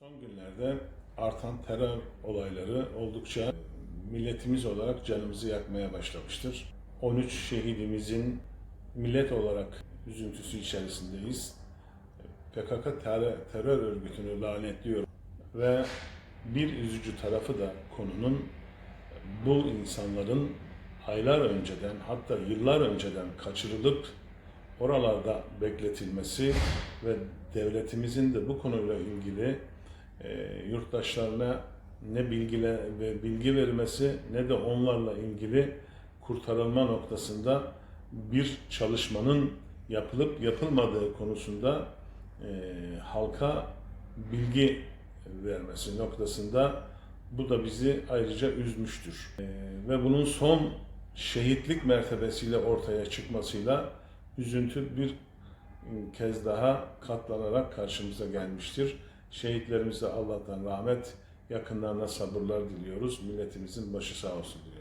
Son günlerde artan terör olayları oldukça milletimiz olarak canımızı yakmaya başlamıştır. 13 şehidimizin millet olarak üzüntüsü içerisindeyiz. PKK terör, terör örgütünü lanetliyorum ve bir üzücü tarafı da konunun bu insanların aylar önceden hatta yıllar önceden kaçırılıp oralarda bekletilmesi ve devletimizin de bu konuyla ilgili yurttaşlarına ne bilgile ve bilgi vermesi ne de onlarla ilgili kurtarılma noktasında bir çalışmanın yapılıp yapılmadığı konusunda e, halka bilgi vermesi noktasında bu da bizi ayrıca üzmüştür. E, ve bunun son şehitlik mertebesiyle ortaya çıkmasıyla üzüntü bir kez daha katlanarak karşımıza gelmiştir. Şehitlerimize Allah'tan rahmet, yakınlarına sabırlar diliyoruz. Milletimizin başı sağ olsun diliyoruz.